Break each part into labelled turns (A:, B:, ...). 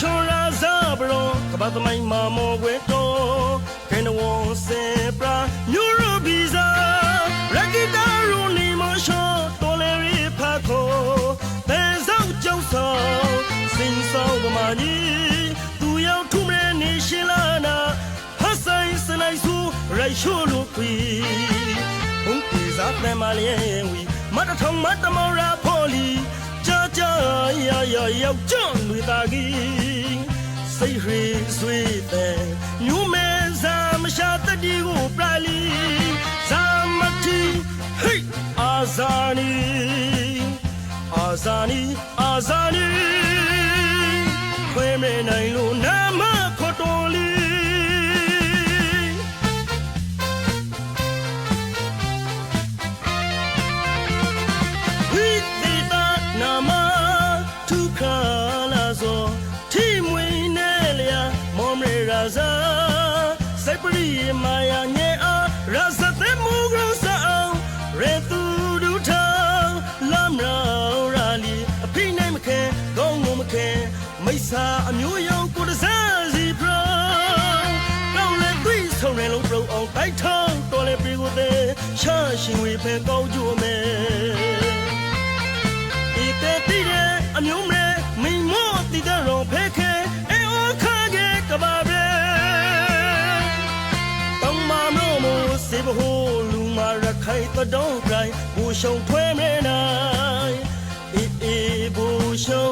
A: ရှောရာဇာဘရောကပတ်သမိုင်းမာမောကွယ်တော်ခဲနဝွန်စင်ပရာညူရဘီဇာရဂီတာရူနီမရှောတော်လေရီဖာခိုတဲဆောက်ကြောက်ဆောင်စင်ဆောင်ကမာနီသူရောက်ထုမရနေရှင်လာနာဟဆိုင်စနိုင်ဆူရိုက်ရှိုလိုခွီဘုံပြေစားတယ်မလေးဝီမတ်ထောင်မတ်တမောရာဖော်လီ ကြာကြာရရရောက်ကြွလူသားကြီးစိတ်ရေဆွေးတဲ့ညူမဲဇာမရှာတတိကိုပရာလီဇာမတီဟိတ်အာဇာနီအာဇာနီအာဇာနီ လာဇောထိမွေနေလျာမောမရေရာဇာစိတ်ပရိမာယာညေအားရဇသေမူကရဆအောင်ရေသူဒုထောင်လမ်းရောရာလီအဖိနိုင်မခဲကောင်းငုံမခဲမိစ္ဆာအမျိုးရောင်ကိုတစားစီပရောကောင်းလေသွိဆုံရင်လုံးပရုံအောင်တိုက်ထောင်းတော်လေပြေကိုတဲ့ရှာရှင်ဝေဖဲကောင်းကြိုမယ်ဒီကတိတဲ့အ စေဘဟိုလူမာရခိုင်တတောင်းကိုင်ဘူရှုံထွဲမဲနိုင်အေအေဘူရှုံ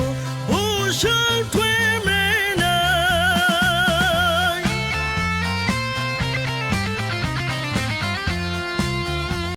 A: ဘူရှုံထွဲမဲ